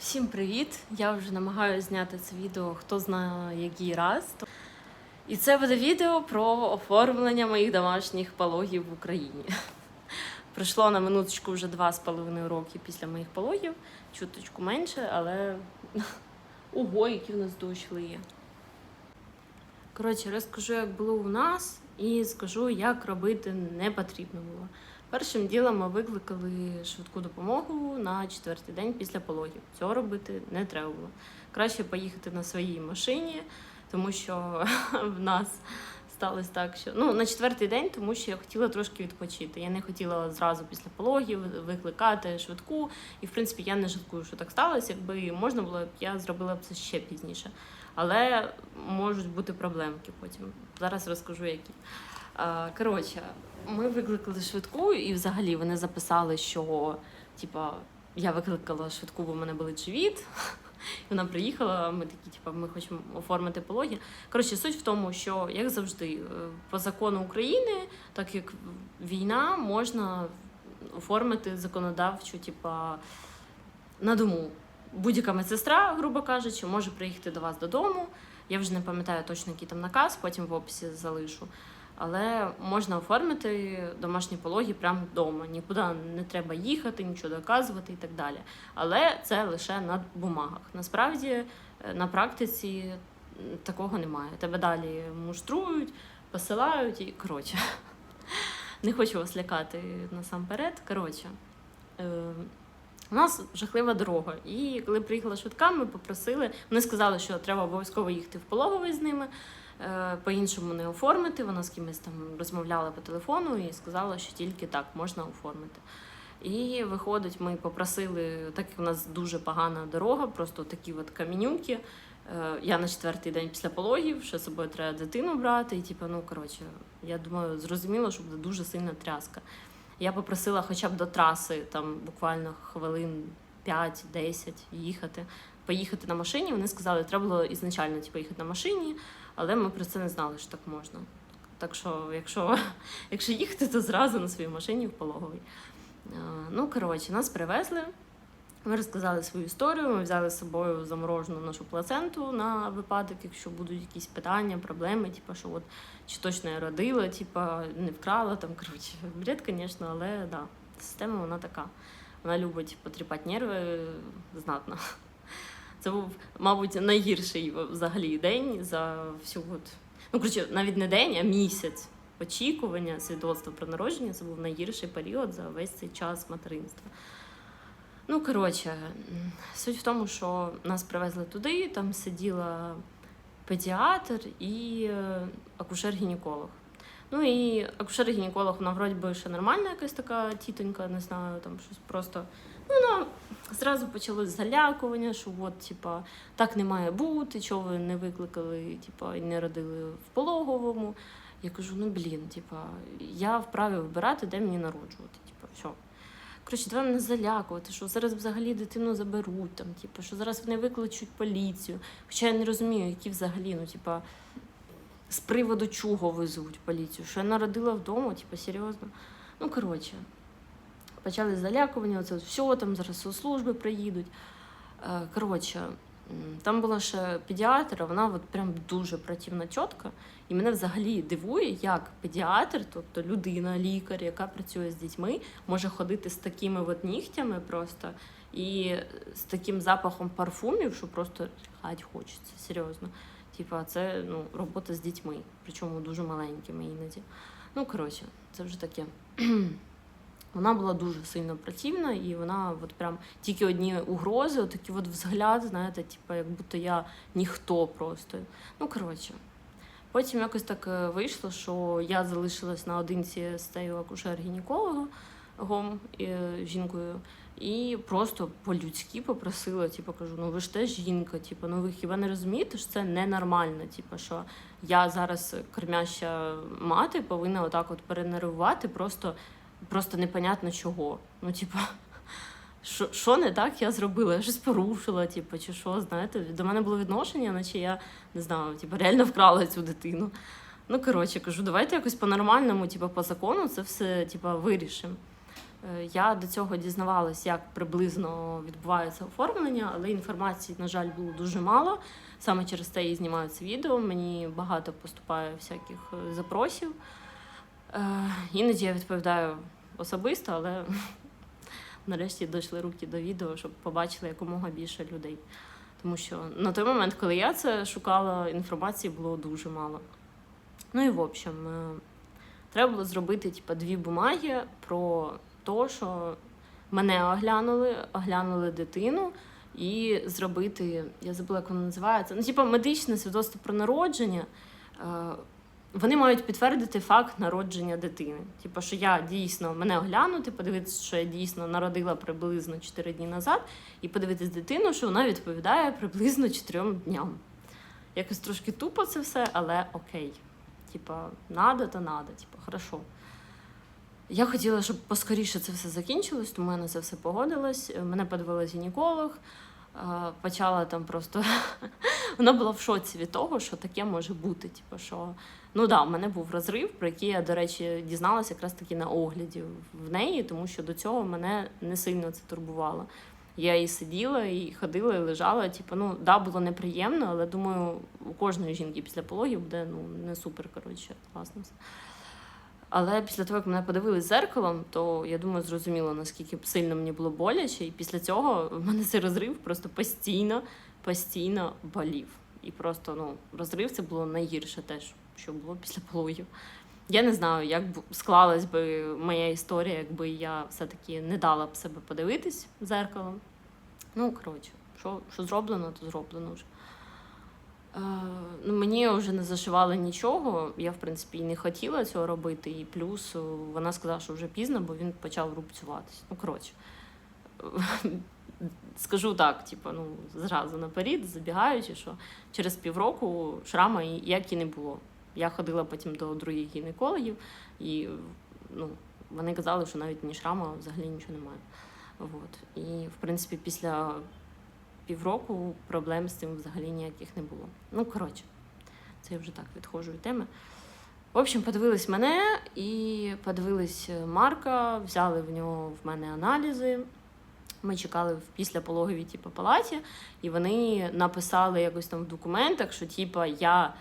Всім привіт! Я вже намагаюся зняти це відео, хто знає який раз. І це буде відео про оформлення моїх домашніх пологів в Україні. Пройшло на минуточку вже два з половиною роки після моїх пологів, чуточку менше, але ого, які в нас дощ лиє. Коротше, розкажу, як було у нас, і скажу, як робити не потрібно було. Першим ділом ми викликали швидку допомогу на четвертий день після пологів. Цього робити не треба було. Краще поїхати на своїй машині, тому що в нас сталося так, що ну на четвертий день, тому що я хотіла трошки відпочити. Я не хотіла зразу після пологів викликати швидку. І в принципі я не жалкую, що так сталося. Якби можна було, я зробила б це ще пізніше. Але можуть бути проблемки потім. Зараз розкажу, які. Коротше, ми викликали швидку, і взагалі вони записали, що типа я викликала швидку, бо в мене болить живіт. Вона приїхала, ми такі, типа, ми хочемо оформити пологи. Коротше, суть в тому, що як завжди, е, по закону України, так як війна, можна оформити законодавчу, типа, на дому. Будь-яка медсестра, грубо кажучи, може приїхати до вас додому. Я вже не пам'ятаю точно, який там наказ, потім в описі залишу. Але можна оформити домашні пологи прямо вдома. Нікуди не треба їхати, нічого доказувати і так далі. Але це лише на бумагах. Насправді е, на практиці такого немає. Тебе далі муштрують, посилають і коротше. Не хочу вас лякати насамперед. Коротше. е, У нас жахлива дорога. І коли приїхала швидка, ми попросили. Вони сказали, що треба обов'язково їхати в пологовий з ними. Е, По-іншому не оформити. Вона з кимось там розмовляла по телефону і сказала, що тільки так можна оформити. І виходить, ми попросили, так як у нас дуже погана дорога, просто такі от камінюки. Е, Я на четвертий день після пологів, ще з собою треба дитину брати. І типу, ну коротше, я думаю, зрозуміло, що буде дуже сильна тряска. Я попросила хоча б до траси, там буквально хвилин 5-10 їхати, поїхати на машині. Вони сказали, що треба було ізначально типу, їхати на машині, але ми про це не знали, що так можна. Так що, якщо, якщо їхати, то зразу на своїй машині в пологовий. Е, Ну, коротше, нас привезли. Ми розказали свою історію, ми взяли з собою заморожену нашу плаценту на випадок, якщо будуть якісь питання, проблеми, типу, що от чи точно я родила, типу, не вкрала там. Коротше, бред, звісно, але да, система вона така. Вона любить потріпати нерви знатно. Це був, мабуть, найгірший взагалі день за всю от. Ну, коротше, навіть не день, а місяць очікування свідоцтва про народження. Це був найгірший період за весь цей час материнства. Ну, коротше, суть в тому, що нас привезли туди, там сиділа педіатр і е, акушер-гінеколог. Ну і акушер-гінеколог, вона вроді би ще нормальна якась така тітонька, не знаю, там щось просто. Ну, вона зразу почалось залякування, що от, типа, так не має бути, чого ви не викликали, типа, і не родили в пологовому. Я кажу, ну блін, типа, я вправі вибирати, де мені народжувати. Типа, все. Коротше, давай мене залякувати, що зараз взагалі дитину заберуть, там, типу, що зараз вони викличуть поліцію. Хоча я не розумію, які взагалі, ну, типа, з приводу чого визовуть поліцію, що я народила вдома, типу, серйозно. Ну, коротше, почали залякування, оце все, там зараз соцслужби приїдуть. Е, Коротше, там була ще педіатр, вона от прям дуже противна тітка. І мене взагалі дивує, як педіатр, тобто людина, лікар, яка працює з дітьми, може ходити з такими от нігтями просто і з таким запахом парфумів, що просто хать хочеться, серйозно. Типа, це ну, робота з дітьми, причому дуже маленькими іноді. Ну, коротше, це вже таке. Вона була дуже сильно противна, і вона от прям тільки одні угрози, такий от взгляд, знаєте, типу, як будто я ніхто просто. Ну, коротше. Потім якось так е, вийшло, що я залишилась наодинці з цією акушер-гінекологом, е, жінкою, і просто по-людськи попросила, типу, кажу, ну ви ж теж жінка, типу, ну ви хіба не розумієте, що це ненормально, типу, що я зараз кормяща мати повинна отак от перенервувати, просто, просто непонятно чого. Ну, типу, що, не так я зробила? Я щось порушила, типу, чи що, знаєте, до мене було відношення, наче я не знаю, типу, реально вкрала цю дитину. Ну, коротше, кажу, давайте якось по-нормальному, типу, по закону це все типу, вирішимо. Е, Я до цього дізнавалась, як приблизно відбувається оформлення, але інформації, на жаль, було дуже мало. Саме через те і знімаю це відео. Мені багато поступає всяких е, запросів. Е, Іноді я відповідаю особисто, але нарешті дійшли руки до відео, щоб побачили якомога більше людей. Тому що на той момент, коли я це шукала, інформації було дуже мало. Ну і в общем, е, треба було зробити типа, дві бумаги про те, що мене оглянули, оглянули дитину, і зробити, я забула, як воно називається, ну, типа медичне свідоцтво про народження. Вони мають підтвердити факт народження дитини. Типу, що я дійсно мене оглянути, подивитися, що я дійсно народила приблизно 4 дні назад, і подивитись дитину, що вона відповідає приблизно 4 дням. Якось трошки тупо це все, але окей. Типа, надо, то надо, типа, хорошо. Я хотіла, щоб поскоріше це все закінчилось, тому я на це все погодилась. Мене подивилась гінеколог, почала там просто. Вона була в шоці від того, що таке може бути. Типу, що ну да, в мене був розрив, про який я, до речі, дізналася якраз таки на огляді в неї, тому що до цього мене не сильно це турбувало. Я і сиділа, і ходила, і лежала. Типу, ну да, було неприємно, але думаю, у кожної жінки після пологів буде ну не супер, коротше, класно все. Але після того, як мене подивились зеркалом, то я думаю, зрозуміло, наскільки сильно мені було боляче. І після цього в мене цей розрив просто постійно, постійно болів. І просто ну, розрив це було найгірше теж, що було після пологів. Я не знаю, як б склалась би моя історія, якби я все-таки не дала б себе подивитись зеркалом. Ну, коротше, що, що зроблено, то зроблено вже. Е, ну, мені вже не зашивали нічого. Я, в принципі, і не хотіла цього робити. І плюс е, вона сказала, що вже пізно, бо він почав рубцюватись. Ну, коротше. Скажу так, типу, ну, зразу наперед, забігаючи, що через півроку шрама як і не було. Я ходила потім до других гінекологів, і ну, вони казали, що навіть ні шрама взагалі нічого немає. От. І, в принципі, після півроку проблем з цим взагалі ніяких не було. Ну, коротше, це я вже так відходжу від теми. В общем, подивились мене і подивились Марка, взяли в нього в мене аналізи. Ми чекали в післяпологовій типу, палаті, і вони написали якось там в документах, що типу, я.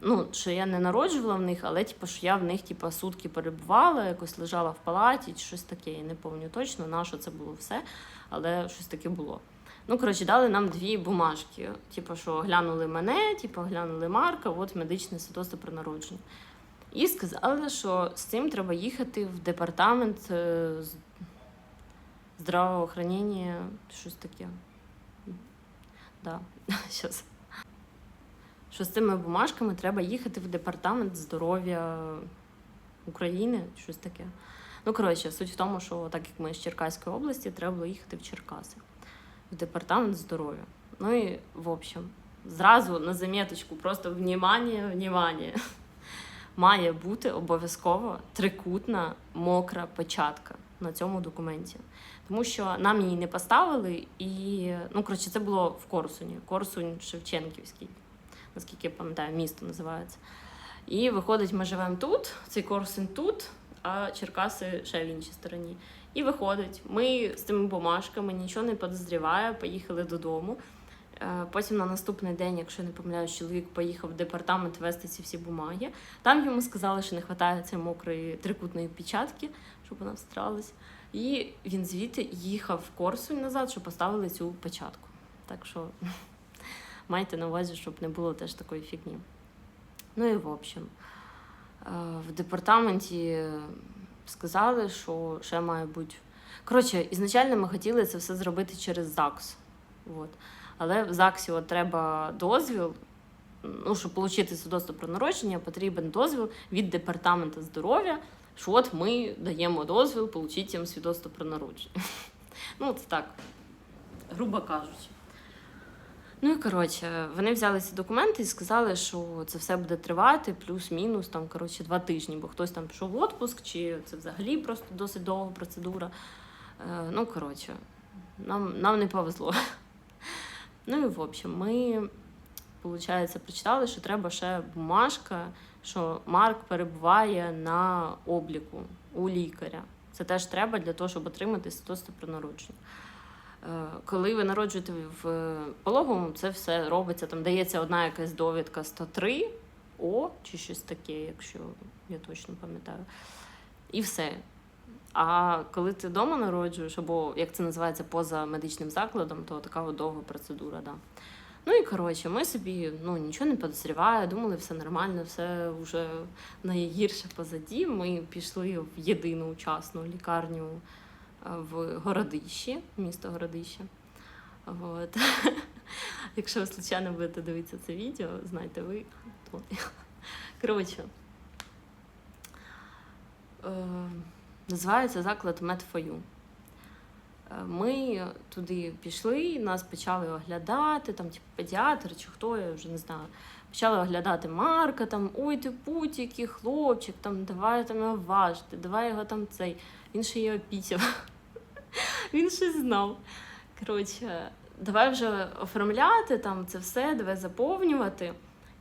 Ну, що я не народжувала в них, але типу, що я в них типу, сутки перебувала, якось лежала в палаті, чи щось таке. Я не пам'ятаю точно, на що це було все, але щось таке було. Ну, коротше, дали нам дві бумажки. Типу, що глянули мене, типу, глянули Марка, от медичне свідоцтво про народження. І сказали, що з цим треба їхати в департамент е, здравоохранення, щось таке. Да, щас. Що з цими бумажками треба їхати в департамент здоров'я України, щось таке. Ну, коротше, суть в тому, що так як ми з Черкаської області, треба було їхати в Черкаси, в департамент здоров'я. Ну і в общем, зразу на заміточку, просто внимание, внимание. Має бути обов'язково трикутна мокра печатка на цьому документі. Тому що нам її не поставили, і ну коротше, це було в Корсуні, Корсунь Шевченківський, наскільки я пам'ятаю, місто називається. І виходить, ми живемо тут, цей Корсунь тут, а Черкаси ще в іншій стороні. І виходить, ми з цими бумажками нічого не підозріває, поїхали додому. Е, Потім на наступний день, якщо не помиляюсь, чоловік поїхав в департамент вести ці всі бумаги. Там йому сказали, що не вистачає цієї мокрої трикутної печатки, щоб вона встралась. І він звідти їхав в Корсунь назад, щоб поставили цю печатку. Так що майте на увазі, щоб не було теж такої фігні. Ну і в общем, е, в департаменті сказали, що ще має бути. Коротше, ізначально ми хотіли це все зробити через ЗАГС. От. Але в ЗАГСі от треба дозвіл. Ну, щоб отримати свідоцтво про народження, потрібен дозвіл від департаменту здоров'я, що от ми даємо дозвіл отримати їм свідоцтво про народження. Ну, це так, грубо кажучи. Ну і коротше, вони взяли ці документи і сказали, що це все буде тривати плюс-мінус там, коротше, два тижні, бо хтось там пішов в отпуск, чи це взагалі просто досить довга процедура. Е, ну, коротше, нам, нам не повезло. Ну і в общем, ми, виходить, прочитали, що треба ще бумажка, що Марк перебуває на обліку у лікаря. Це теж треба для того, щоб отримати свідоцтво про народження. Е, Коли ви народжуєте в пологовому, це все робиться. Там дається одна якась довідка 103 О чи щось таке, якщо я точно пам'ятаю. І все. А коли ти вдома народжуєш, або як це називається поза медичним закладом, то така от довга процедура. Да. Ну і коротше, ми собі ну, нічого не підозріває, думали, все нормально, все вже найгірше позаді. Ми пішли в єдину учасну лікарню е, в Городищі, місто Городище. От. Якщо ви случайно будете дивитися це відео, знайте ви. То... Коротше. Е, називається заклад Med4U. Е, Ми туди пішли, нас почали оглядати, там, типу, педіатр чи хто, я вже не знаю. Почали оглядати Марка, там, ой, ти путь, який хлопчик, там, давай там важити, давай його там цей. Він ще її опісяв. Він щось знав. Коротше, давай вже оформляти там це все, давай заповнювати.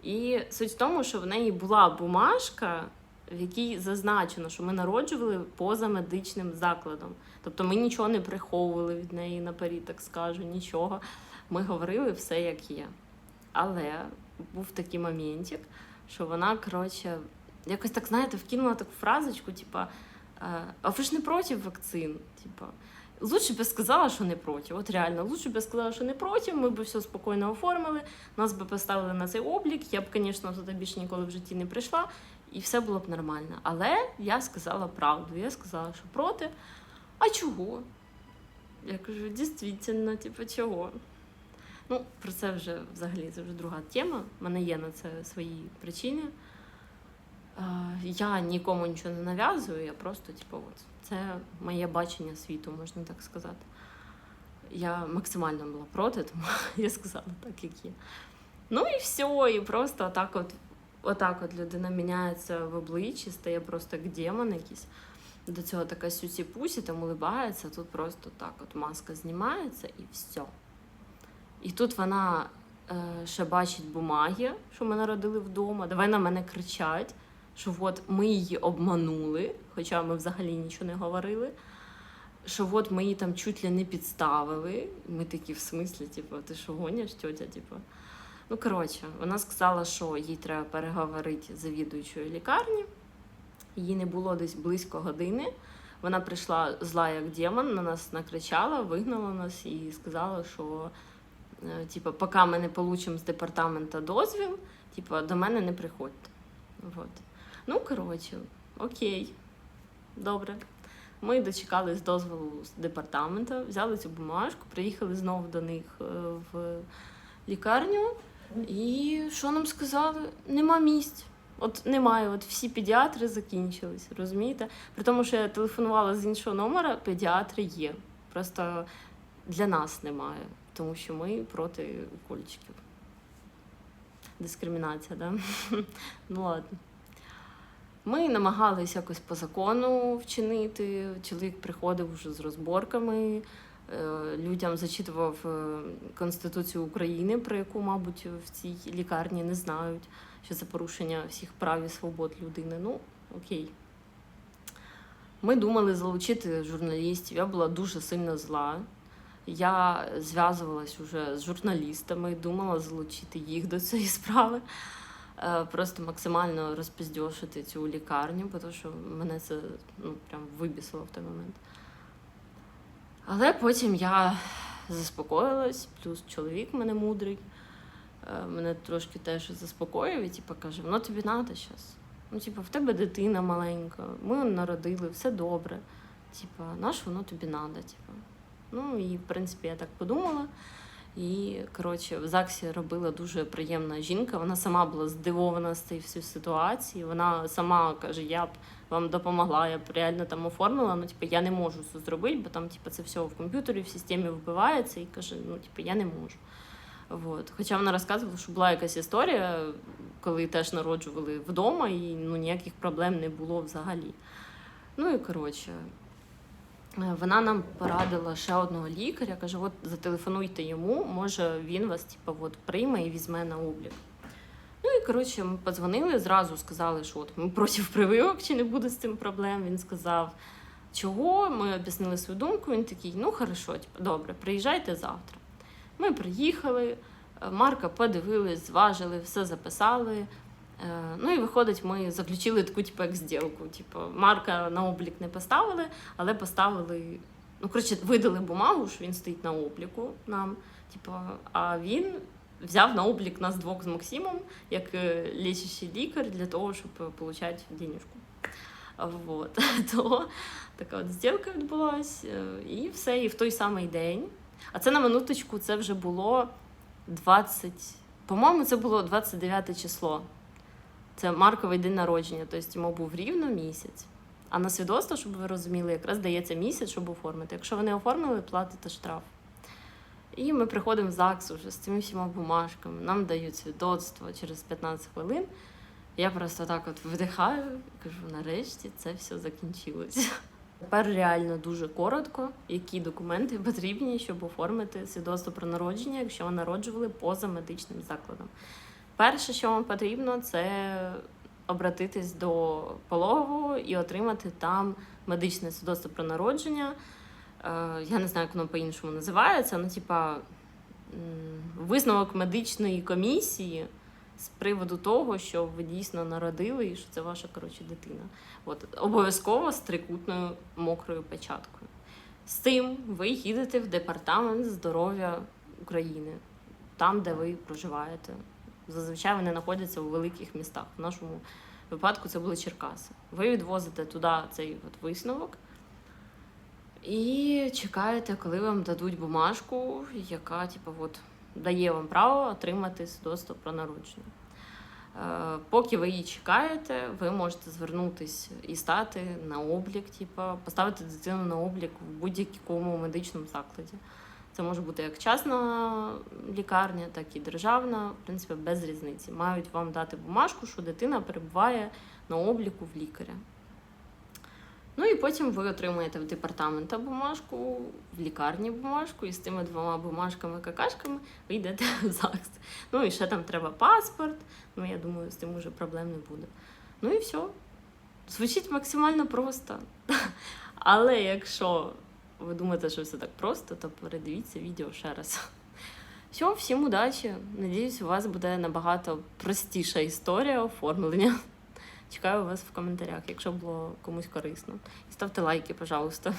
І суть в тому, що в неї була бумажка, в якій зазначено, що ми народжували поза медичним закладом. Тобто ми нічого не приховували від неї наперед, так скажу, нічого. Ми говорили все як є. Але був такий моментик, що вона, коротше, якось так, знаєте, вкинула таку фразочку, типа, «Е, а ви ж не проти вакцин? Типа, лучше б я сказала, що не проти. От реально, лучше б я сказала, що не проти, ми б все спокійно оформили, нас би поставили на цей облік. Я б, звісно, туди більше ніколи в житті не прийшла, і все було б нормально. Але я сказала правду. Я сказала, що проти. А чого? Я кажу, дійсно, типу, чого? Ну, про це вже взагалі це вже друга тема. У мене є на це свої причини. Я нікому нічого не нав'язую, я просто, типу, от, це моє бачення світу, можна так сказати. Я максимально була проти, тому я сказала так, як є. Ну і все, і просто отак от, отак от людина міняється в обличчі, стає просто як демон якийсь. До цього така сюсі-пусі, там улибається, тут просто так от маска знімається і все. І тут вона е, ще бачить бумаги, що ми народили вдома. Давай на мене кричать, що от ми її обманули, хоча ми взагалі нічого не говорили. Що от ми її там чуть ли не підставили. Ми такі в смислі, типу, ти що гониш, тьотя, типу. Ну, коротше, вона сказала, що їй треба переговорити з завідуючою лікарні. Її не було десь близько години. Вона прийшла зла як демон, на нас накричала, вигнала нас і сказала, що е, типу, поки ми не получимо з департамента дозвіл, типу, до мене не приходьте. Вот. Ну, коротше, окей, добре. Ми дочекались дозволу з департамента, взяли цю бумажку, приїхали знову до них е, в лікарню. І що нам сказали? Нема місць. От немає, от всі педіатри закінчились, розумієте? При тому, що я телефонувала з іншого номера, педіатри є. Просто для нас немає, тому що ми проти укольчиків. Дискримінація, да? ну ладно. Ми намагалися якось по закону вчинити. Чоловік приходив вже з розборками, е, людям зачитував е, Конституцію України, про яку, мабуть, в цій лікарні не знають, що це порушення всіх прав і свобод людини. Ну, окей. Ми думали залучити журналістів. Я була дуже сильно зла. Я зв'язувалась уже з журналістами, думала залучити їх до цієї справи. Е, Просто максимально розпіздьошити цю лікарню, тому що мене це ну, прям вибісило в той момент. Але потім я заспокоїлась, плюс чоловік мене мудрий, е, мене трошки теж заспокоїв і типу, каже, воно тобі треба зараз. Ну, типу, в тебе дитина маленька, ми народили, все добре. Типу, на що воно тобі треба? Типу. Ну і в принципі я так подумала. І коротше, в ЗАГСі робила дуже приємна жінка. Вона сама була здивована з цієї всієї ситуації. Вона сама каже: я б вам допомогла, я б реально там оформила. Ну, типу, я не можу це зробити, бо там, типу, це все в комп'ютері, в системі вбивається, і каже, ну, типу, я не можу. Вот. Хоча вона розказувала, що була якась історія, коли теж народжували вдома, і ну, ніяких проблем не було взагалі. Ну і коротше, вона нам порадила ще одного лікаря, каже: от зателефонуйте йому, може він вас типу, от, прийме і візьме на облік. Ну і коротше, ми подзвонили, зразу сказали, що от ми проти прививок, чи не буде з цим проблем. Він сказав: чого. Ми об'яснили свою думку. Він такий, ну хорошо, типу, добре, приїжджайте завтра. Ми приїхали, е, Марка подивились, зважили, все записали. Е, Ну і виходить, ми заключили таку типу, як зділку. Типу, Марка на облік не поставили, але поставили. Ну, коротше, видали бумагу, що він стоїть на обліку нам. Типу, а він взяв на облік нас двох з Максимом як е, лічащий лікар для того, щоб отримати денежку. Вот. То така от зділка відбулась, е, і все. І в той самий день. А це на минуточку, це вже було 20. По-моєму, це було 29 число. Це Марковий день народження, тобто йому був рівно місяць. А на свідоцтво, щоб ви розуміли, якраз дається місяць, щоб оформити. Якщо ви не оформили, платите штраф. І ми приходимо в ЗАГС уже з цими всіма бумажками, нам дають свідоцтво через 15 хвилин. Я просто так от вдихаю і кажу, нарешті це все закінчилось. Тепер реально дуже коротко, які документи потрібні, щоб оформити свідоцтво про народження, якщо ви народжували поза медичним закладом. Перше, що вам потрібно, це обратитись до пологового і отримати там медичне свідоцтво про народження. Е, Я не знаю, як воно по-іншому називається, ну, типа висновок медичної комісії з приводу того, що ви дійсно народили і що це ваша коротше дитина. От обов'язково з трикутною мокрою печаткою. З цим ви їдете в департамент здоров'я України, там, де ви проживаєте. Зазвичай вони знаходяться у великих містах. В нашому випадку це були Черкаси. Ви відвозите туди цей от висновок і чекаєте, коли вам дадуть бумажку, яка типу, от, дає вам право отримати свідоцтво про народження. Е, Поки ви її чекаєте, ви можете звернутися і стати на облік, типу, поставити дитину на облік в будь-якому медичному закладі. Це може бути як частна лікарня, так і державна, в принципі, без різниці. Мають вам дати бумажку, що дитина перебуває на обліку в лікаря. Ну і потім ви отримуєте в департамента бумажку, в лікарні бумажку, і з тими двома бумажками-какашками ви йдете в ЗАГС. Ну і ще там треба паспорт. Ну, я думаю, з тим уже проблем не буде. Ну і все. Звучить максимально просто. Але якщо ви думаєте, що все так просто, то передивіться відео ще раз. Все, всім удачі. Надіюсь, у вас буде набагато простіша історія оформлення. Чекаю вас в коментарях, якщо було комусь корисно. І ставте лайки, пожалуйста.